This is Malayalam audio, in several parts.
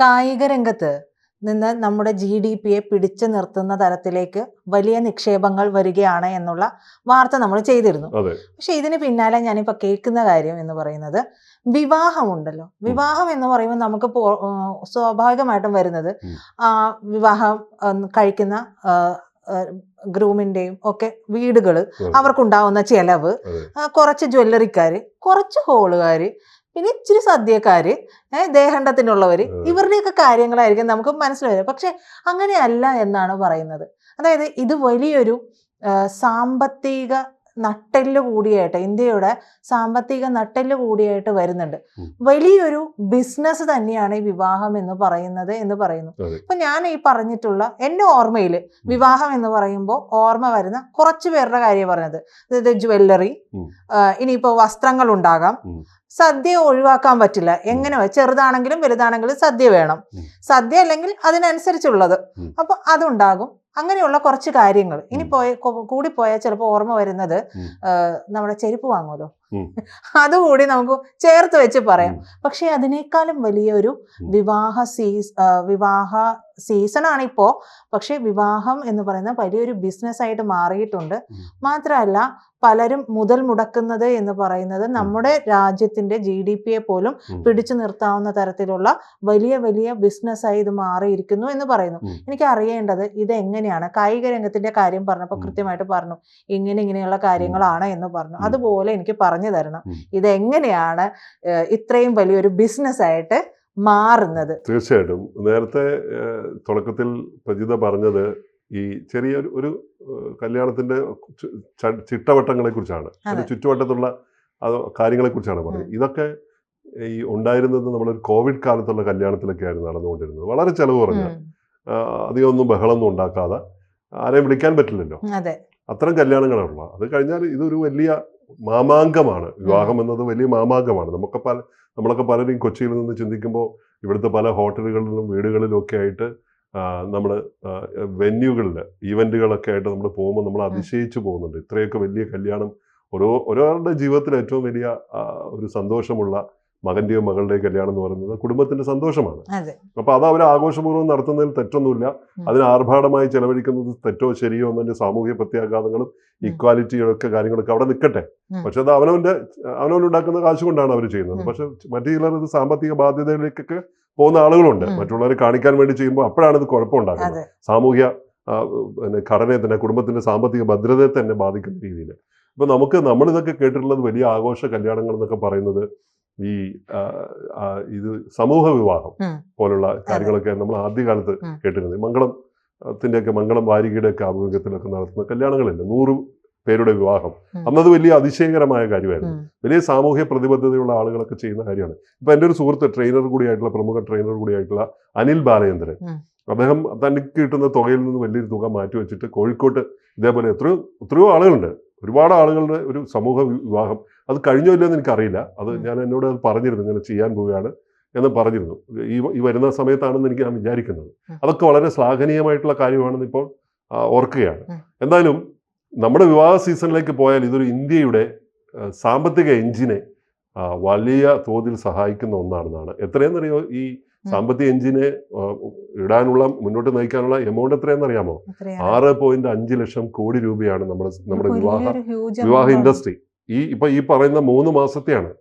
കായിക രംഗത്ത് നിന്ന് നമ്മുടെ ജി ഡി പിയെ പിടിച്ചു നിർത്തുന്ന തരത്തിലേക്ക് വലിയ നിക്ഷേപങ്ങൾ വരികയാണ് എന്നുള്ള വാർത്ത നമ്മൾ ചെയ്തിരുന്നു. പക്ഷെ ഇതിന് പിന്നാലെ ഞാനിപ്പോൾ കേൾക്കുന്ന കാര്യം എന്ന് പറയുന്നത് വിവാഹമുണ്ടല്ലോ. വിവാഹം എന്ന് പറയുമ്പോൾ നമുക്ക് സ്വാഭാവികമായിട്ടും വരുന്നത് ആ വിവാഹം കഴിക്കുന്ന ഗ്രൂമിന്റെയും ഒക്കെ വീടുകൾ. അവർക്കുണ്ടാവുന്ന ചെലവ് കുറച്ച് ജ്വല്ലറിക്കാര് കുറച്ച് ഹോളുകാര് പിന്നെ ഇച്ചിരി സദ്യക്കാര് ദേഹണ്ടത്തിനുള്ളവർ ഇവരുടെയൊക്കെ കാര്യങ്ങളായിരിക്കും നമുക്ക് മനസ്സിലായത് പക്ഷെ അങ്ങനെയല്ല എന്നാണ് പറയുന്നത്. അതായത് ഇത് വലിയൊരു സാമ്പത്തിക നട്ടെല്ല് കൂടിയായിട്ട് ഇന്ത്യയുടെ സാമ്പത്തിക നട്ടെല്ല് കൂടിയായിട്ട് വരുന്നുണ്ട്. വലിയൊരു ബിസിനസ് തന്നെയാണ് ഈ വിവാഹം എന്ന് പറയുന്നത് എന്ന് പറയുന്നു. അപ്പൊ ഇപ്പൊ ഞാൻ ഈ പറഞ്ഞിട്ടുള്ള എന്റെ ഓർമ്മയിൽ വിവാഹം എന്ന് പറയുമ്പോൾ ഓർമ്മ വരുന്ന കുറച്ച് പേരുടെ കാര്യം പറഞ്ഞത്. അതായത് ജുവല്ലറി. ഇനിയിപ്പോ വസ്ത്രങ്ങൾ ഉണ്ടാകാം. സദ്യ ഒഴിവാക്കാൻ പറ്റില്ല. എങ്ങനെ ചെറുതാണെങ്കിലും വലുതാണെങ്കിലും സദ്യ വേണം. സദ്യ അല്ലെങ്കിൽ അതിനനുസരിച്ചുള്ളത്. അപ്പോൾ അപ്പൊ അതുണ്ടാകും. അങ്ങനെയുള്ള കുറച്ച് കാര്യങ്ങൾ ഇനി. പോയ കൂടിപ്പോയാൽ കൂടി പോയാൽ ചിലപ്പോൾ ഓർമ്മ വരുന്നത് നമ്മുടെ ചെരുപ്പ് വാങ്ങുമല്ലോ. അതുകൂടി നമുക്ക് ചേർത്ത് വെച്ച് പറയാം. പക്ഷെ അതിനേക്കാളും വലിയൊരു വിവാഹ സീസ് വിവാഹ സീസൺ ആണ് ഇപ്പോ പക്ഷെ വിവാഹം എന്ന് പറയുന്ന വലിയൊരു ബിസിനസ് ആയിട്ട് മാറിയിട്ടുണ്ട്. മാത്രമല്ല പലരും മുതൽ മുടക്കുന്നത് എന്ന് പറയുന്നത് നമ്മുടെ രാജ്യത്തിന്റെ ജി ഡി പിയെ പോലും പിടിച്ചു നിർത്താവുന്ന തരത്തിലുള്ള വലിയ വലിയ ബിസിനസ്സായി ഇത് മാറിയിരിക്കുന്നു എന്ന് പറയുന്നു. എനിക്ക് അറിയേണ്ടത് ഇത് എങ്ങനെയാണ് കായിക രംഗത്തിന്റെ കാര്യം പറഞ്ഞപ്പോൾ കൃത്യമായിട്ട് പറഞ്ഞു ഇങ്ങനെ ഇങ്ങനെയുള്ള കാര്യങ്ങളാണ് എന്ന് പറഞ്ഞു. അതുപോലെ എനിക്ക് പറഞ്ഞു തരണം. ഇതെങ്ങനെയാണ് ഇത്രയും വലിയൊരു ബിസിനസ് ആയിട്ട് മാറുന്നത്? തീർച്ചയായിട്ടും. നേരത്തെ തുടക്കത്തിൽ പ്രജിത പറഞ്ഞത് ഈ ചെറിയ ഒരു- കല്യാണത്തിന്റെ ചിട്ടവട്ടങ്ങളെ കുറിച്ചാണ്. ചുറ്റുവട്ടത്തുള്ള കാര്യങ്ങളെ കുറിച്ചാണ് പറഞ്ഞത്. ഇതൊക്കെ ഈ ഉണ്ടായിരുന്നത് നമ്മളൊരു കോവിഡ് കാലത്തുള്ള കല്യാണത്തിലൊക്കെ ആയിരുന്നു നടന്നുകൊണ്ടിരുന്നത്. വളരെ ചെലവ് കുറഞ്ഞ. അധികം ഒന്നും ബഹളമൊന്നും ഉണ്ടാക്കാതെ ആരെയും വിളിക്കാൻ പറ്റില്ലല്ലോ. അതെ. അത്തരം കല്യാണങ്ങളുള്ള അത് കഴിഞ്ഞാൽ ഇതൊരു വലിയ മാമാങ്കമാണ്. വിവാഹം എന്നത് വലിയ മാമാങ്കമാണ്. നമുക്ക് പല നമ്മളൊക്കെ പലരും കൊച്ചിയിൽ നിന്ന് ചിന്തിക്കുമ്പോൾ ഇവിടുത്തെ പല ഹോട്ടലുകളിലും വീടുകളിലും ഒക്കെ ആയിട്ട് നമ്മൾ വെന്യൂകളിൽ ഈവന്റുകളൊക്കെ ആയിട്ട് നമ്മൾ പോകുമ്പോൾ നമ്മൾ അതിശയിച്ചു പോകുന്നുണ്ട്. ഇത്രയൊക്കെ വലിയ കല്യാണം ഓരോ ഒരാളുടെ ജീവിതത്തിൽ ഏറ്റവും വലിയ ഒരു സന്തോഷമുള്ള മകന്റെയോ മകളുടെയോ കല്യാണം എന്ന് പറയുന്നത് കുടുംബത്തിന്റെ സന്തോഷമാണ്. അപ്പൊ അത് അവർ ആഘോഷപൂർവം നടത്തുന്നതിൽ തെറ്റൊന്നുമില്ല. അതിന് ആർഭാടമായി ചെലവഴിക്കുന്നത് തെറ്റോ ശരിയോ എന്നതിന്റെ സാമൂഹിക പ്രത്യാഘാതങ്ങളും. ഇക്വാലിറ്റിയൊക്കെ കാര്യങ്ങളൊക്കെ അവിടെ നിൽക്കട്ടെ പക്ഷെ അത് അവനവന്റെ അവനവനുണ്ടാക്കുന്ന കാശ് കൊണ്ടാണ് അവർ ചെയ്യുന്നത് പക്ഷെ മറ്റു ചിലർ ഇത് സാമ്പത്തിക ബാധ്യതയിലേക്കൊക്കെ പോകുന്ന ആളുകളുണ്ട്. മറ്റുള്ളവരെ കാണിക്കാൻ വേണ്ടി ചെയ്യുമ്പോൾ അപ്പോഴാണ് ഇത് കുഴപ്പമുണ്ടാക്കുന്നത്. അതെ. സാമൂഹ്യ പിന്നെ ഘടനയെ തന്നെ കുടുംബത്തിന്റെ സാമ്പത്തിക ഭദ്രതയെ തന്നെ ബാധിക്കുന്ന രീതിയിൽ. ഇപ്പൊ നമുക്ക് നമ്മളിതൊക്കെ കേട്ടിട്ടുള്ളത് വലിയ ആഘോഷ കല്യാണങ്ങൾ എന്നൊക്കെ പറയുന്നത് ഈ ഇത് സമൂഹ വിവാഹം പോലുള്ള കാര്യങ്ങളൊക്കെ നമ്മൾ ആദ്യകാലത്ത്. കേട്ടിരുന്നത്. മംഗളം ത്തിന്റെയൊക്കെ മംഗളം വാരികയുടെ ഒക്കെ ആഭിമുഖ്യത്തിലൊക്കെ നടത്തുന്ന കല്യാണങ്ങളില്ല നൂറ് പേരുടെ വിവാഹം. അന്നത് വലിയ അതിശയകരമായ കാര്യമായിരുന്നു. വലിയ സാമൂഹ്യ പ്രതിബദ്ധതയുള്ള ആളുകളൊക്കെ ചെയ്യുന്ന കാര്യമാണ്. ഇപ്പൊ എന്റെ ഒരു സുഹൃത്ത് ട്രെയിനർ കൂടിയായിട്ടുള്ള പ്രമുഖ ട്രെയിനർ കൂടിയായിട്ടുള്ള അനിൽ ബാലചന്ദ്രൻ. അദ്ദേഹം തനിക്ക് കിട്ടുന്ന തുകയിൽ നിന്ന് വലിയൊരു തുക മാറ്റി വെച്ചിട്ട് കോഴിക്കോട്ട് ഇതേപോലെ എത്രയോ എത്രയോ ആളുകളുണ്ട്. ഒരുപാട് ആളുകളുടെ ഒരു സമൂഹ വിവാഹം. അത് കഴിഞ്ഞോ ഇല്ലെന്ന് എനിക്കറിയില്ല. അത് ഞാൻ എന്നോട് അത് പറഞ്ഞിരുന്നു. ഇങ്ങനെ ചെയ്യാൻ പോവുകയാണ് എന്ന് പറഞ്ഞിരുന്നു. ഈ ഈ വരുന്ന സമയത്താണെന്ന് എനിക്ക് ഞാൻ വിചാരിക്കുന്നത്. അതൊക്കെ വളരെ ശ്ലാഘനീയമായിട്ടുള്ള കാര്യമാണെന്ന് ഇപ്പോൾ ഓർക്കുകയാണ്. എന്തായാലും നമ്മുടെ വിവാഹ സീസണിലേക്ക് പോയാൽ ഇതൊരു ഇന്ത്യയുടെ സാമ്പത്തിക എഞ്ചിനെ വലിയ തോതിൽ സഹായിക്കുന്ന ഒന്നാണെന്നാണ്. എത്രയെന്നറിയോ ഈ സാമ്പത്തിക എഞ്ചിനെ ഇടാനുള്ള മുന്നോട്ട് നയിക്കാനുള്ള എമൗണ്ട് എത്രയാണെന്ന് അറിയാമോ ആറ് പോയിന്റ് അഞ്ച് ലക്ഷം കോടി രൂപയാണ് നമ്മുടെ നമ്മുടെ വിവാഹ വിവാഹ ഇൻഡസ്ട്രി ഈ ഇപ്പൊ ഈ പറയുന്ന മൂന്ന് മാസത്തെയാണ്.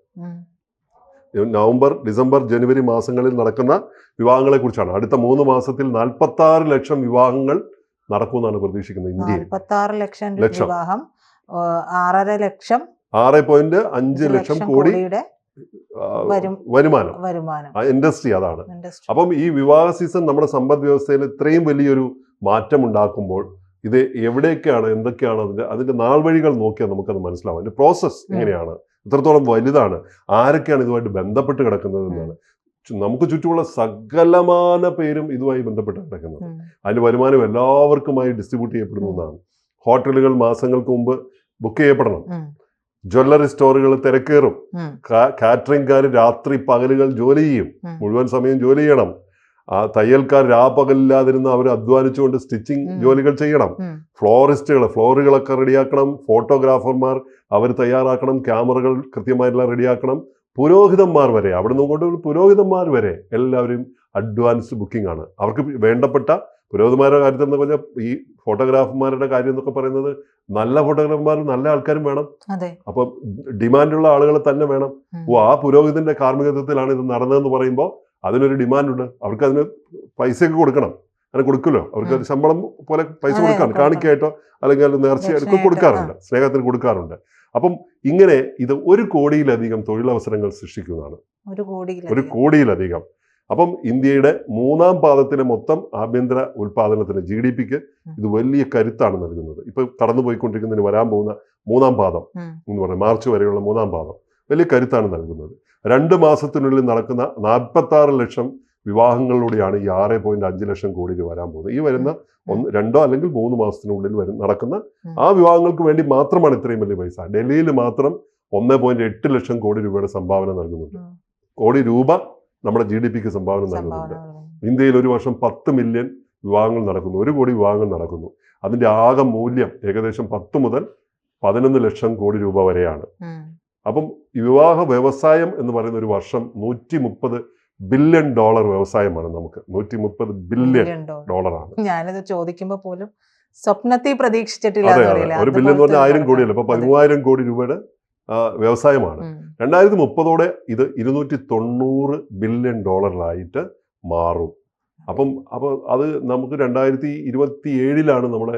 നവംബർ ഡിസംബർ ജനുവരി മാസങ്ങളിൽ നടക്കുന്ന വിവാഹങ്ങളെ കുറിച്ചാണ്. അടുത്ത മൂന്ന് മാസത്തിൽ നാൽപ്പത്തി ആറ് ലക്ഷം വിവാഹങ്ങൾ നടക്കുമെന്നാണ് പ്രതീക്ഷിക്കുന്നത് ഇന്ത്യയിൽ. ലക്ഷം. വിവാഹം ആറര ലക്ഷം ആറ് പോയിന്റ് അഞ്ച് ലക്ഷം കോടി വരുമാനം. വരുമാനം. ഇൻഡസ്ട്രി അതാണ്. അപ്പം ഈ വിവാഹ സീസൺ നമ്മുടെ സമ്പദ് വ്യവസ്ഥയിൽ ഇത്രയും വലിയൊരു മാറ്റം ഉണ്ടാക്കുമ്പോൾ ഇത് എവിടെയൊക്കെയാണ് എന്തൊക്കെയാണ് അതിന്റെ അതിന്റെ നാൾവഴികൾ നോക്കിയാൽ നമുക്കത് മനസ്സിലാവും. അതിന്റെ പ്രോസസ്സ് എങ്ങനെയാണ്? ഇത്രത്തോളം വലുതാണ്. ആരൊക്കെയാണ് ഇതുമായിട്ട് ബന്ധപ്പെട്ട് കിടക്കുന്നത് എന്നാണ്. നമുക്ക് ചുറ്റുമുള്ള സകലമാന പേരും ഇതുമായി ബന്ധപ്പെട്ട് കിടക്കുന്നത്. അതിന്റെ വരുമാനം എല്ലാവർക്കുമായി ഡിസ്ട്രിബ്യൂട്ട് ചെയ്യപ്പെടുന്നു എന്നാണ് ഹോട്ടലുകൾ മാസങ്ങൾക്ക് മുമ്പ് ബുക്ക് ചെയ്യപ്പെടണം. ജ്വല്ലറി സ്റ്റോറുകൾ തിരക്കേറും. കാറ്ററിംഗ്കാർ രാത്രി പകലുകൾ ജോലി ചെയ്യും. മുഴുവൻ സമയം ജോലി ചെയ്യണം. ആ തയ്യൽക്കാർ രാപ്പകലില്ലാതിരുന്ന് അവർ അധ്വാനിച്ചുകൊണ്ട് സ്റ്റിച്ചിങ്. ജോലികൾ ചെയ്യണം. ഫ്ലോറിസ്റ്റുകൾ ഫ്ലോറുകളൊക്കെ റെഡിയാക്കണം. ഫോട്ടോഗ്രാഫർമാർ അവർ തയ്യാറാക്കണം. ക്യാമറകൾ കൃത്യമായിട്ടുള്ള റെഡിയാക്കണം. പുരോഹിതന്മാർ വരെ അവിടെ നിന്നുകൊണ്ട് പുരോഹിതന്മാർ വരെ എല്ലാവരും അഡ്വാൻസ് ബുക്കിംഗ് ആണ്. അവർക്ക് വേണ്ടപ്പെട്ട പുരോഹിതന്മാരുടെ കാര്യത്തിൽ എന്ന് പറഞ്ഞാൽ ഈ ഫോട്ടോഗ്രാഫർമാരുടെ കാര്യം എന്നൊക്കെ പറയുന്നത് നല്ല ഫോട്ടോഗ്രാഫർമാരും നല്ല ആൾക്കാരും വേണം. അതെ. അപ്പം ഡിമാൻഡുള്ള ആളുകൾ തന്നെ വേണം. ഓ ആ പുരോഹിതന്റെ കാർമ്മികത്വത്തിലാണ് ഇത് നടന്നതെന്ന് പറയുമ്പോൾ അതിനൊരു ഡിമാൻഡുണ്ട്. അവർക്ക് അതിന് പൈസയൊക്കെ കൊടുക്കണം. അങ്ങനെ കൊടുക്കുമല്ലോ. അവർക്ക് ഒരു ശമ്പളം പോലെ പൈസ കൊടുക്കാൻ കൊടുക്കാറുണ്ട്. കാണിക്കായിട്ടോ അല്ലെങ്കിൽ അത് നേർച്ചയായിട്ടോ കൊടുക്കാറുണ്ട്. സ്നേഹത്തിന് കൊടുക്കാറുണ്ട്. അപ്പം ഇങ്ങനെ ഇത് ഒരു കോടിയിലധികം തൊഴിലവസരങ്ങൾ സൃഷ്ടിക്കുന്നതാണ്. ഒരു കോടിയിലധികം. അപ്പം ഇന്ത്യയുടെ മൂന്നാം പാദത്തിലെ മൊത്തം ആഭ്യന്തര ഉൽപാദനത്തിന് ജി ഡി പിക്ക് ഇത് വലിയ കരുത്താണ് നൽകുന്നത്. ഇപ്പൊ കടന്നുപോയിക്കൊണ്ടിരിക്കുന്നതിന് വരാൻ പോകുന്ന മൂന്നാം പാദം എന്ന് പറയുന്നത് മാർച്ച് വരെയുള്ള മൂന്നാം പാദം വലിയ കരുത്താണ് നൽകുന്നത്. രണ്ട് മാസത്തിനുള്ളിൽ നടക്കുന്ന നാൽപ്പത്തി ആറ് ലക്ഷം വിവാഹങ്ങളിലൂടെയാണ് ഈ ആറ് പോയിന്റ് അഞ്ച് ലക്ഷം കോടി രൂപ വരാൻ പോകുന്നത്. ഈ വരുന്ന ഒന്ന് രണ്ടോ അല്ലെങ്കിൽ മൂന്ന് മാസത്തിനുള്ളിൽ വരും നടക്കുന്ന ആ വിവാഹങ്ങൾക്ക് വേണ്ടി മാത്രമാണ് ഇത്രയും വലിയ പൈസ. ഡൽഹിയിൽ മാത്രം ഒന്ന് പോയിന്റ് എട്ട് ലക്ഷം കോടി രൂപയുടെ സംഭാവന നൽകുന്നുണ്ട്. കോടി രൂപ നമ്മുടെ ജി ഡി പിക്ക് സംഭാവന നൽകുന്നുണ്ട്. ഇന്ത്യയിൽ ഒരു വർഷം പത്ത് മില്യൺ വിവാഹങ്ങൾ നടക്കുന്നു. ഒരു കോടി വിവാഹങ്ങൾ നടക്കുന്നു. അതിന്റെ ആകെ മൂല്യം ഏകദേശം പത്ത് മുതൽ പതിനൊന്ന് ലക്ഷം കോടി രൂപ വരെയാണ്. അപ്പം വിവാഹ വ്യവസായം എന്ന് പറയുന്ന ഒരു വർഷം നൂറ്റി മുപ്പത് ബില്യൺ ഡോളർ വ്യവസായമാണ് നമുക്ക്. നൂറ്റി മുപ്പത് ബില്യൺ. ഡോളറാണ്. ഞാനിത് ചോദിക്കുമ്പോ പോലും സ്വപ്നത്തിൽ പ്രതീക്ഷിച്ചിട്ടില്ല ഒരു ബില്യൺ എന്ന് പറഞ്ഞാൽ ആയിരം കോടിയല്ല? അപ്പൊ പതിമൂവായിരം കോടി രൂപയുടെ വ്യവസായമാണ്. രണ്ടായിരത്തി മുപ്പതോടെ ഇത് ഇരുന്നൂറ്റി തൊണ്ണൂറ് ബില്യൺ ഡോളറിലായിട്ട് മാറും. അപ്പം അപ്പോൾ അത് നമുക്ക് രണ്ടായിരത്തി ഇരുപത്തി ഏഴിലാണ് നമ്മുടെ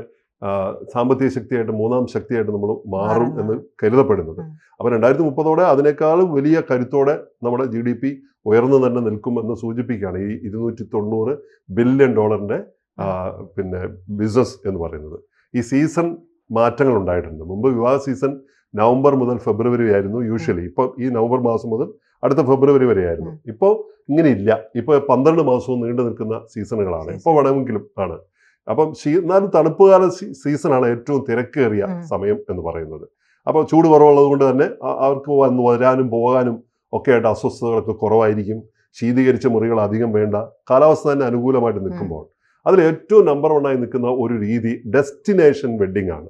സാമ്പത്തിക ശക്തിയായിട്ട് മൂന്നാം ശക്തിയായിട്ട് നമ്മൾ മാറും എന്ന് കരുതപ്പെടുന്നത്. അപ്പം രണ്ടായിരത്തി മുപ്പതോടെ അതിനേക്കാളും വലിയ കരുത്തോടെ നമ്മുടെ ജി ഡി പി ഉയർന്നു തന്നെ നിൽക്കുമെന്ന് സൂചിപ്പിക്കുകയാണ് ഈ ഇരുന്നൂറ്റി തൊണ്ണൂറ് ബില്യൺ ഡോളറിന്റെ പിന്നെ ബിസിനസ് എന്ന് പറയുന്നത്. ഈ സീസൺ മാറ്റങ്ങൾ ഉണ്ടായിട്ടുണ്ട് മുമ്പ് വിവാഹ സീസൺ നവംബർ മുതൽ ഫെബ്രുവരി ആയിരുന്നു യൂഷ്വലി. ഇപ്പം ഈ നവംബർ മാസം മുതൽ അടുത്ത ഫെബ്രുവരി വരെ ആയിരുന്നു. ഇപ്പോൾ ഇങ്ങനെ ഇല്ല. ഇപ്പോൾ പന്ത്രണ്ട് മാസവും നീണ്ടു നിൽക്കുന്ന സീസണുകളാണ്. ഇപ്പോൾ വേണമെങ്കിലും ആണ്. അപ്പം എന്നാലും തണുപ്പ് കാല സീസണാണ് ഏറ്റവും തിരക്കേറിയ സമയം എന്ന് പറയുന്നത്. അപ്പോൾ ചൂട് കുറവുള്ളത് കൊണ്ട് തന്നെ അവർക്ക് വന്ന് വരാനും പോകാനും ഒക്കെ ആയിട്ട് അസ്വസ്ഥതകളൊക്കെ കുറവായിരിക്കും. ശീതീകരിച്ച മുറികൾ അധികം വേണ്ട. കാലാവസ്ഥ തന്നെ അനുകൂലമായിട്ട് നിൽക്കുമ്പോൾ. അതിൽ ഏറ്റവും നമ്പർ വണ്ണായി നിൽക്കുന്ന ഒരു രീതി ഡെസ്റ്റിനേഷൻ വെഡ്ഡിംഗ് ആണ്.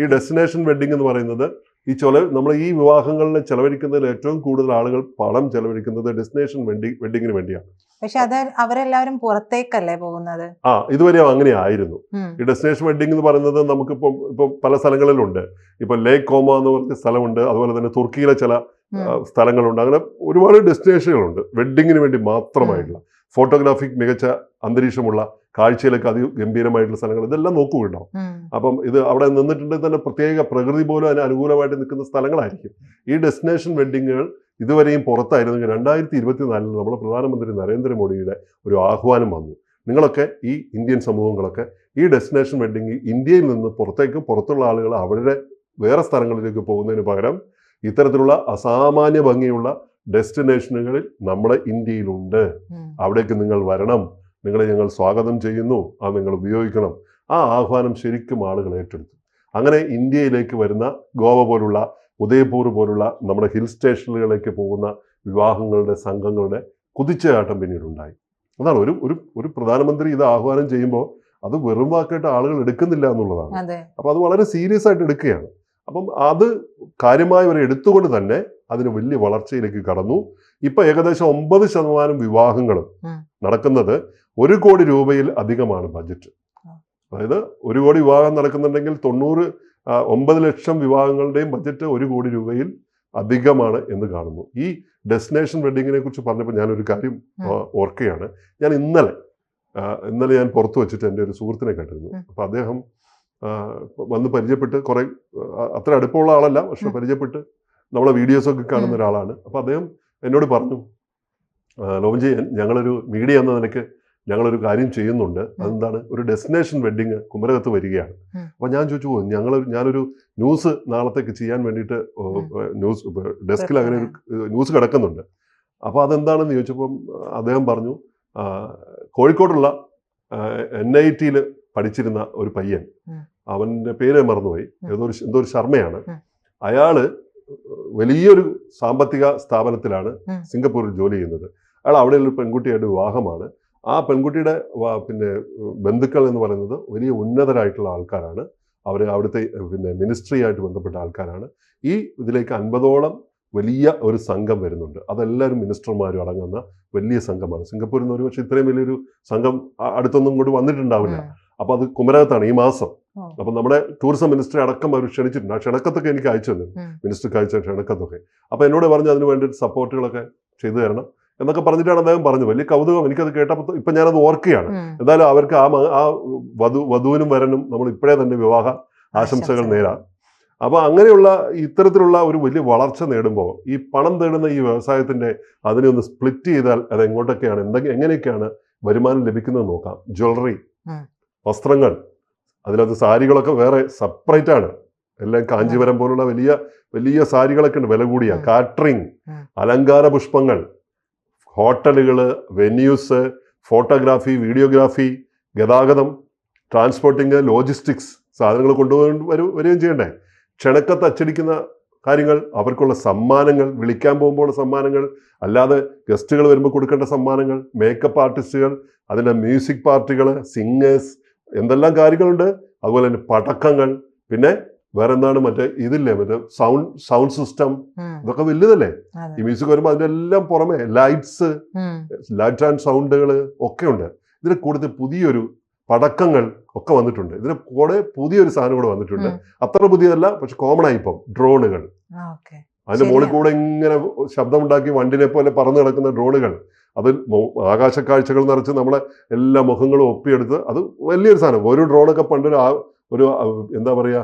ഈ ഡെസ്റ്റിനേഷൻ വെഡ്ഡിംഗ് എന്ന് പറയുന്നത് ഈ ചൊല നമ്മൾ ഈ വിവാഹങ്ങളിൽ ചെലവഴിക്കുന്നതിൽ ഏറ്റവും കൂടുതൽ ആളുകൾ പണം ചെലവഴിക്കുന്നത് ഡെസ്റ്റിനേഷൻ വെഡി വെഡിങ്ങിന് വേണ്ടിയാണ്. പക്ഷെ അത് അവരെല്ലാവരും പുറത്തേക്കല്ലേ പോകുന്നത്? ആ ഇതുവരെ അങ്ങനെ ആയിരുന്നു. ഈ ഡെസ്റ്റിനേഷൻ വെഡിങ് എന്ന് പറയുന്നത് നമുക്കിപ്പം ഇപ്പം പല സ്ഥലങ്ങളിലുണ്ട്. ഇപ്പൊ ലേക്ക് കോമ എന്ന് പറഞ്ഞ സ്ഥലമുണ്ട്. അതുപോലെ തന്നെ തുർക്കിയിലെ ചില സ്ഥലങ്ങളുണ്ട്. അങ്ങനെ ഒരുപാട് ഡെസ്റ്റിനേഷനുകളുണ്ട് വെഡിങ്ങിന് വേണ്ടി മാത്രമായിട്ടുള്ള ഫോട്ടോഗ്രാഫിക് മികച്ച അന്തരീക്ഷമുള്ള കാഴ്ചയിലൊക്കെ അതിഗംഭീരമായിട്ടുള്ള സ്ഥലങ്ങൾ ഇതെല്ലാം നോക്കുകയുണ്ടാവും. അപ്പം ഇത് അവിടെ നിന്നിട്ടുണ്ടെങ്കിൽ തന്നെ പ്രത്യേക പ്രകൃതി പോലും അതിന് അനുകൂലമായിട്ട് നിൽക്കുന്ന സ്ഥലങ്ങളായിരിക്കും. ഈ ഡെസ്റ്റിനേഷൻ വെഡ്ഡിങ്ങുകൾ ഇതുവരെയും പുറത്തായിരുന്നെങ്കിൽ രണ്ടായിരത്തി ഇരുപത്തിനാലിൽ നമ്മുടെ പ്രധാനമന്ത്രി നരേന്ദ്രമോദിയുടെ ഒരു ആഹ്വാനം വന്നു. നിങ്ങളൊക്കെ ഈ ഇന്ത്യൻ സമൂഹങ്ങളൊക്കെ ഈ ഡെസ്റ്റിനേഷൻ വെഡ്ഡിങ് ഇന്ത്യയിൽ നിന്ന് പുറത്തേക്ക് പുറത്തുള്ള ആളുകൾ അവരുടെ വേറെ സ്ഥലങ്ങളിലേക്ക് പോകുന്നതിന് പകരം ഇത്തരത്തിലുള്ള അസാമാന്യ ഭംഗിയുള്ള ഡെസ്റ്റിനേഷനുകളിൽ നമ്മുടെ ഇന്ത്യയിലുണ്ട്. അവിടേക്ക് നിങ്ങൾ വരണം. നിങ്ങളെ ഞങ്ങൾ സ്വാഗതം ചെയ്യുന്നു. ആ നിങ്ങൾ ഉപയോഗിക്കണം. ആ ആഹ്വാനം ശരിക്കും ആളുകൾ ഏറ്റെടുത്തു. അങ്ങനെ ഇന്ത്യയിലേക്ക് വരുന്ന ഗോവ പോലുള്ള ഉദയപൂർ പോലുള്ള നമ്മുടെ ഹിൽ സ്റ്റേഷനുകളിലേക്ക് പോകുന്ന വിവാഹങ്ങളുടെ സംഘങ്ങളുടെ കുതിച്ചുചാട്ടം പിന്നീടുണ്ടായി. അതാണ് ഒരു ഒരു ഒരു പ്രധാനമന്ത്രി ഇത് ആഹ്വാനം ചെയ്യുമ്പോൾ അത് വെറും വാക്കായിട്ട് ആളുകൾ എടുക്കുന്നില്ല എന്നുള്ളതാണ്. അതെ. അപ്പോൾ അത് വളരെ സീരിയസ് ആയിട്ട് എടുക്കുകയാണ്. അപ്പം അത് കാര്യമായി വരെ എടുത്തുകൊണ്ട് തന്നെ അതിന് വലിയ വളർച്ചയിലേക്ക് കടന്നു. ഇപ്പൊ ഏകദേശം ഒമ്പത് ശതമാനം വിവാഹങ്ങൾ നടക്കുന്നത് ഒരു കോടി രൂപയിൽ അധികമാണ് ബജറ്റ് അതായത് ഒരു കോടി വിവാഹം നടക്കുന്നുണ്ടെങ്കിൽ തൊണ്ണൂറ് ഒമ്പത് ലക്ഷം വിവാഹങ്ങളുടെയും ബജറ്റ് ഒരു കോടി രൂപയിൽ അധികമാണ് എന്ന് കാണുന്നു. ഈ ഡെസ്റ്റിനേഷൻ വെഡിങ്ങിനെ കുറിച്ച് പറഞ്ഞപ്പോൾ ഞാനൊരു കാര്യം. ഓർക്കുകയാണ്. ഞാൻ ഇന്നലെ ഇന്നലെ ഞാൻ പുറത്തു വെച്ചിട്ട് എന്റെ ഒരു സുഹൃത്തിനെ കേട്ടിരുന്നു. അപ്പോൾ അപ്പം അദ്ദേഹം വന്ന് പരിചയപ്പെട്ട് കുറെ അത്ര അടുപ്പമുള്ള ആളല്ല പക്ഷെ. പരിചയപ്പെട്ട് നമ്മളെ വീഡിയോസൊക്കെ കാണുന്ന. ഒരാളാണ്. അപ്പോൾ അദ്ദേഹം എന്നോട് പറഞ്ഞു "ആ, ലോബൻജി ഞങ്ങളൊരു മീഡിയ എന്ന നിലയ്ക്ക് ഞങ്ങളൊരു കാര്യം ചെയ്യുന്നുണ്ട്. അതെന്താണ്? ഒരു ഡെസ്റ്റിനേഷൻ വെഡ്ഡിങ് കുമരകത്ത് വരികയാണ്. അപ്പോൾ ഞാൻ ചോദിച്ചു പോകും ഞങ്ങൾ ഞാനൊരു ന്യൂസ് നാളത്തേക്ക് ചെയ്യാൻ വേണ്ടിയിട്ട് ന്യൂസ് ഡെസ്കിൽ അങ്ങനെ ഒരു ന്യൂസ് കിടക്കുന്നുണ്ട്. അപ്പോൾ അതെന്താണെന്ന് ചോദിച്ചപ്പോൾ അദ്ദേഹം പറഞ്ഞു "ആ, കോഴിക്കോടുള്ള എൻ ഐ ടിയിൽ പഠിച്ചിരുന്ന ഒരു പയ്യൻ അവന്റെ അവന്റെ പേര് മറന്നുപോയി. ഏതോ ഒരു എന്തോ ഒരു ശർമ്മയാണ്. അയാൾ വലിയൊരു സാമ്പത്തിക സ്ഥാപനത്തിലാണ് സിംഗപ്പൂരിൽ ജോലി ചെയ്യുന്നത്. അയാൾ അവിടെയുള്ള ഒരു പെൺകുട്ടിയായിട്ട് വിവാഹമാണ്. ആ പെൺകുട്ടിയുടെ പിന്നെ ബന്ധുക്കൾ എന്ന് പറയുന്നത് വലിയ ഉന്നതരായിട്ടുള്ള ആൾക്കാരാണ്. അവർ അവിടുത്തെ പിന്നെ മിനിസ്ട്രി ആയിട്ട് ബന്ധപ്പെട്ട ആൾക്കാരാണ്. ഈ ഇതിലേക്ക് അൻപതോളം വലിയ ഒരു സംഘം വരുന്നുണ്ട്. അതെല്ലാവരും മിനിസ്റ്റർമാരും അടങ്ങുന്ന വലിയ സംഘമാണ്. സിംഗപ്പൂരിൽ നിന്ന് ഒരുപക്ഷെ ഇത്രയും വലിയൊരു സംഘം അടുത്തൊന്നും ഇങ്ങോട്ട് വന്നിട്ടുണ്ടാവില്ല. അപ്പോൾ അപ്പൊ അത് കുമരകത്താണ് ഈ മാസം. അപ്പൊ നമ്മുടെ ടൂറിസം മിനിസ്റ്ററെ അടക്കം അവർ ക്ഷണിച്ചിട്ടുണ്ട്. ആ ക്ഷണക്കത്തൊക്കെ എനിക്ക് അയച്ചു തന്നെ. മിനിസ്റ്റർക്ക് അയച്ച ക്ഷണക്കത്തൊക്കെ. അപ്പൊ എന്നോട് പറഞ്ഞ് അതിന് വേണ്ടിയിട്ട് സപ്പോർട്ടുകളൊക്കെ ചെയ്തു തരണം എന്നൊക്കെ പറഞ്ഞിട്ടാണ് അദ്ദേഹം പറഞ്ഞു. വലിയ കൗതുകം. എനിക്കത് കേട്ടപ്പോൾ ഇപ്പൊ ഞാനത് ഓർക്കുകയാണ്. എന്തായാലും അവർക്ക് ആ ആ വധു വധുവിനും വരനും നമ്മൾ ഇപ്പോഴേ തന്നെ വിവാഹ ആശംസകൾ നേരാ നേരാം. അപ്പൊ അങ്ങനെയുള്ള ഇത്തരത്തിലുള്ള ഒരു വലിയ വളർച്ച നേടുമ്പോൾ ഈ പണം തേടുന്ന ഈ വ്യവസായത്തിന്റെ അതിനെ ഒന്ന് സ്പ്ലിറ്റ് ചെയ്താൽ അത് എങ്ങോട്ടൊക്കെയാണ് എന്തൊക്കെ എങ്ങനെയൊക്കെയാണ് വരുമാനം ലഭിക്കുന്നത് നോക്കാം. ജ്വല്ലറി വസ്ത്രങ്ങൾ അതിനകത്ത് സാരികളൊക്കെ വേറെ സെപ്പറേറ്റ് ആണ്. എല്ലാം കാഞ്ചീപുരം പോലുള്ള വലിയ വലിയ സാരികളൊക്കെ ഉണ്ട് വില കൂടിയ കാറ്ററിങ് കാറ്ററിംഗ് അലങ്കാര പുഷ്പങ്ങൾ ഹോട്ടലുകൾ വെന്യൂസ് ഫോട്ടോഗ്രാഫി വീഡിയോഗ്രാഫി ഗതാഗതം ട്രാൻസ്പോർട്ടിങ് ലോജിസ്റ്റിക്സ് സാധനങ്ങൾ കൊണ്ടുപോയി വരും വരികയും ചെയ്യണ്ടേ. ക്ഷണക്കത്ത് അച്ചടിക്കുന്ന കാര്യങ്ങൾ അവർക്കുള്ള സമ്മാനങ്ങൾ വിളിക്കാൻ പോകുമ്പോൾ സമ്മാനങ്ങൾ അല്ലാതെ ഗസ്റ്റുകൾ വരുമ്പോൾ കൊടുക്കേണ്ട സമ്മാനങ്ങൾ മേക്കപ്പ് ആർട്ടിസ്റ്റുകൾ അതിന്റെ മ്യൂസിക് പാർട്ടികൾ സിംഗേഴ്സ് എന്തെല്ലാം കാര്യങ്ങളുണ്ട്? അതുപോലെ തന്നെ പടക്കങ്ങൾ പിന്നെ വേറെ എന്താണ് മറ്റേ ഇതില്ലേ? മറ്റേ സൗണ്ട് സൗണ്ട് സിസ്റ്റം ഇതൊക്കെ വലുതല്ലേ? ഈ മ്യൂസിക് വരുമ്പോൾ എല്ലാം പുറമെ ലൈറ്റ്സ്. ലൈറ്റ് ആൻഡ് സൗണ്ടുകൾ ഒക്കെ ഉണ്ട്. ഇതിന് കൂടുതൽ പുതിയൊരു പടക്കങ്ങൾ ഒക്കെ വന്നിട്ടുണ്ട്. ഇതിന് കൂടെ പുതിയൊരു സാധനം കൂടെ വന്നിട്ടുണ്ട്. അത്ര പുതിയതല്ല പക്ഷെ കോമൺ ആയി ഇപ്പം ഡ്രോണുകൾ. അതിന്റെ മുകളിൽ കൂടെ ഇങ്ങനെ ശബ്ദമുണ്ടാക്കി വണ്ടിനെ പോലെ പറന്നു കിടക്കുന്ന ഡ്രോണുകൾ അത് ആകാശ ആകാശക്കാഴ്ചകൾ നിറച്ച് നമ്മളെ എല്ലാ മുഖങ്ങളും ഒപ്പിയെടുത്ത് അത് വലിയൊരു സാധനം. ഒരു ഡ്രോണൊക്കെ പണ്ടൊരു ഒരു എന്താ പറയുക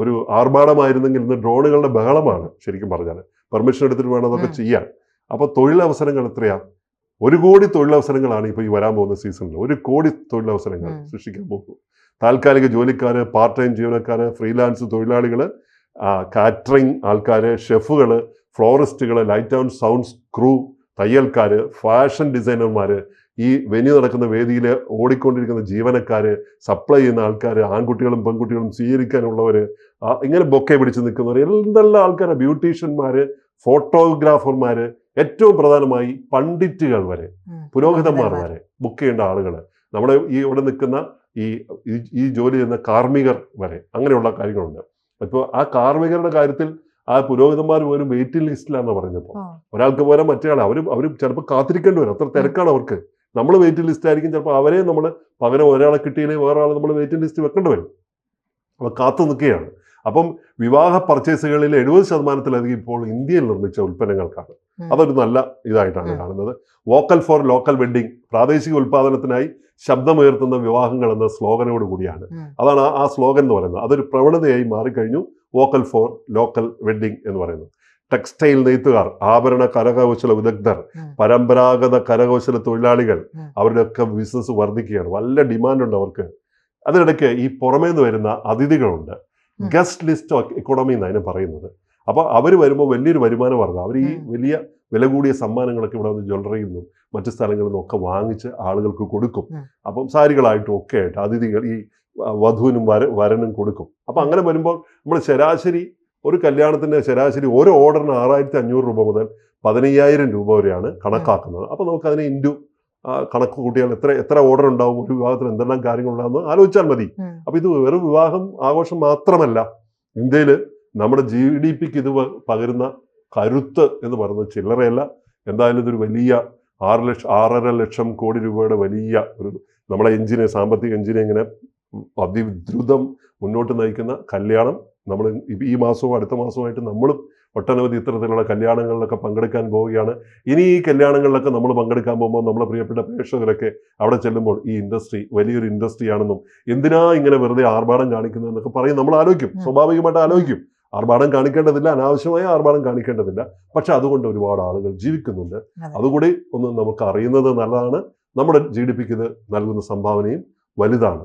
ഒരു ആർഭാടമായിരുന്നെങ്കിൽ ഇന്ന് ഡ്രോണുകളുടെ ബഹളമാണ് ശരിക്കും പറഞ്ഞാൽ പെർമിഷൻ എടുത്തിട്ട് വേണം അതൊക്കെ. ചെയ്യാൻ. അപ്പോൾ തൊഴിലവസരങ്ങൾ എത്രയാ? ഒരു കോടി തൊഴിലവസരങ്ങളാണ് ഇപ്പോൾ ഈ വരാൻ പോകുന്ന സീസണിൽ ഒരു കോടി തൊഴിലവസരങ്ങൾ. സൃഷ്ടിക്കാൻ പോകുന്നു താൽക്കാലിക ജോലിക്കാർ പാർട്ട് ടൈം ജീവനക്കാർ ഫ്രീലാൻസ് തൊഴിലാളികൾ കാറ്ററിംഗ് ആൾക്കാർ ഷെഫുകൾ ഫ്ലോറിസ്റ്റുകൾ ലൈറ്റ് ആൻഡ് സൗണ്ട്സ് ക്രൂ തയ്യൽക്കാർ ഫാഷൻ ഡിസൈനർമാർ ഈ വെന്യൂ നടക്കുന്ന വേദിയിൽ ഓടിക്കൊണ്ടിരിക്കുന്ന ജീവനക്കാർ സപ്ലൈ ചെയ്യുന്ന ആൾക്കാർ ആൺകുട്ടികളും പെൺകുട്ടികളും സ്വീകരിക്കാനുള്ളവർ ഇങ്ങനെ ബൊക്കെ പിടിച്ച് നിൽക്കുന്നവർ എന്തെല്ലാം ആൾക്കാരാണ് ബ്യൂട്ടീഷ്യന്മാർ ഫോട്ടോഗ്രാഫർമാർ ഏറ്റവും പ്രധാനമായി പണ്ഡിറ്റുകൾ വരെ. പുരോഹിതന്മാർ. വരെ ബുക്ക് ചെയ്യേണ്ട ആളുകൾ നമ്മുടെ ഈ ഇവിടെ നിൽക്കുന്ന ഈ- ഈ ജോലി ചെയ്യുന്ന കാർമ്മികർ വരെ അങ്ങനെയുള്ള കാര്യങ്ങളുണ്ട് അപ്പോൾ ആ കാർമ്മികരുടെ കാര്യത്തിൽ ആ പുരോഹിതന്മാർ പോലും വെയിറ്റിംഗ് ലിസ്റ്റിലാന്ന് പറഞ്ഞപ്പോൾ ഒരാൾക്ക് പോരാൻ മറ്റേ അവർ അവർ അവർ ചിലപ്പോൾ കാത്തിരിക്കേണ്ടി വരും. അത്ര തിരക്കാണ് അവർക്ക്. നമ്മൾ വെയിറ്റിംഗ് ലിസ്റ്റ് ആയിരിക്കും ചിലപ്പോൾ അവരെ നമ്മൾ പകരം ഒരാളെ കിട്ടിയില്ലെങ്കിൽ വേറെ ആൾ നമ്മൾ വെയിറ്റിംഗ് ലിസ്റ്റ് വെക്കേണ്ടി വരും. അപ്പോൾ കാത്തു നിൽക്കുകയാണ്. അപ്പം വിവാഹ പർച്ചേസുകളിൽ എഴുപത് ശതമാനത്തിലധികം ഇപ്പോൾ ഇന്ത്യയിൽ നിർമ്മിച്ച ഉൽപ്പന്നങ്ങൾക്കാണ്. അതൊരു നല്ല ഇതായിട്ടാണ് കാണുന്നത്. വോക്കൽ ഫോർ ലോക്കൽ വെഡിങ് പ്രാദേശിക ഉൽപ്പാദനത്തിനായി ശബ്ദമുയർത്തുന്ന വിവാഹങ്ങൾ എന്ന സ്ലോഗനോട് കൂടിയാണ്. അതാണ് ആ- ആ സ്ലോഗൻ എന്ന് പറയുന്നത്. അതൊരു പ്രവണതയായി മാറിക്കഴിഞ്ഞു. വോക്കൽ ഫോർ ലോക്കൽ വെഡ്ഡിംഗ് എന്ന് പറയുന്നത്. ടെക്സ്റ്റൈൽ നെയ്ത്തുകാർ ആഭരണ കരകൗശല വിദഗ്ധർ പരമ്പരാഗത കരകൗശല തൊഴിലാളികൾ. അവരുടെയൊക്കെ ബിസിനസ് വർദ്ധിക്കുകയാണ്. നല്ല ഡിമാൻഡുണ്ട് അവർക്ക്. അതിനിടയ്ക്ക് ഈ പുറമേ നിന്ന് വരുന്ന അതിഥികളുണ്ട്. ഗസ്റ്റ് ലിസ്റ്റ് എക്കോണമി എന്നാണ് അതിനെ പറയുന്നത്. അപ്പോൾ അവർ വരുമ്പോൾ വലിയൊരു വരുമാനം വർഗം അവർ ഈ വലിയ വില കൂടിയ സമ്മാനങ്ങളൊക്കെ ഇവിടെ വന്ന് ജ്വല്ലറിയിൽ നിന്നും മറ്റു സ്ഥലങ്ങളിൽ നിന്നും ഒക്കെ വാങ്ങിച്ച് ആളുകൾക്ക് കൊടുക്കും. അപ്പം സാരികളായിട്ടും ഒക്കെ ആയിട്ട് അതിഥികൾ ഈ വധുവിനും വര വരനും കൊടുക്കും. അപ്പം അങ്ങനെ വരുമ്പോൾ നമ്മൾ ശരാശരി ഒരു കല്യാണത്തിന്റെ ശരാശരി ഒരു ഓർഡറിന് ആറായിരത്തി അഞ്ഞൂറ് രൂപ മുതൽ പതിനയ്യായിരം രൂപ വരെയാണ് കണക്കാക്കുന്നത്. അപ്പോൾ നമുക്ക് അതിനെ ഇൻഡു കണക്ക് കൂട്ടിയാൽ എത്ര എത്ര ഓർഡർ ഉണ്ടാവും ഒരു വിവാഹത്തിന് എന്തെല്ലാം കാര്യങ്ങളുണ്ടാകുമെന്ന് ആലോചിച്ചാൽ മതി. അപ്പോൾ ഇത് വെറും വിവാഹം ആഘോഷം മാത്രമല്ല ഇന്ത്യയിൽ നമ്മുടെ ജി ഡി പിക്ക് ഇത് പകരുന്ന കരുത്ത് എന്ന് പറയുന്നത് ചില്ലറയല്ല. എന്തായാലും ഇതൊരു വലിയ ആറ് ലക്ഷം ആറര ലക്ഷം കോടി രൂപയുടെ വലിയ ഒരു നമ്മുടെ എഞ്ചിനെ സാമ്പത്തിക എഞ്ചിനെ ഇങ്ങനെ അതിദ്രുതം മുന്നോട്ട് നയിക്കുന്ന കല്യാണം. നമ്മൾ ഈ മാസവും അടുത്ത മാസവുമായിട്ട് നമ്മളും ഒട്ടനവധി ഇത്തരത്തിലുള്ള കല്യാണങ്ങളിലൊക്കെ പങ്കെടുക്കാൻ പോവുകയാണ്. ഇനി ഈ കല്യാണങ്ങളിലൊക്കെ നമ്മൾ പങ്കെടുക്കാൻ പോകുമ്പോൾ നമ്മളെ പ്രിയപ്പെട്ട പ്രേക്ഷകരൊക്കെ അവിടെ ചെല്ലുമ്പോൾ ഈ ഇൻഡസ്ട്രി വലിയൊരു ഇൻഡസ്ട്രി ആണെന്നും എന്തിനാ ഇങ്ങനെ വെറുതെ ആർഭാടം കാണിക്കുന്നത് എന്നൊക്കെ പറയും. നമ്മൾ ആലോചിക്കും. സ്വാഭാവികമായിട്ട് ആലോചിക്കും. ആർഭാടം കാണിക്കേണ്ടതില്ല. അനാവശ്യമായ ആർഭാടം കാണിക്കേണ്ടതില്ല. പക്ഷെ അതുകൊണ്ട് ഒരുപാട് ആളുകൾ ജീവിക്കുന്നുണ്ട്. അതുകൂടി ഒന്ന് നമുക്ക് അറിയുന്നത് നല്ലതാണ്. നമ്മുടെ ജി ഡി പിക്ക് ഇത് നൽകുന്ന സംഭാവനയും വലുതാണ്.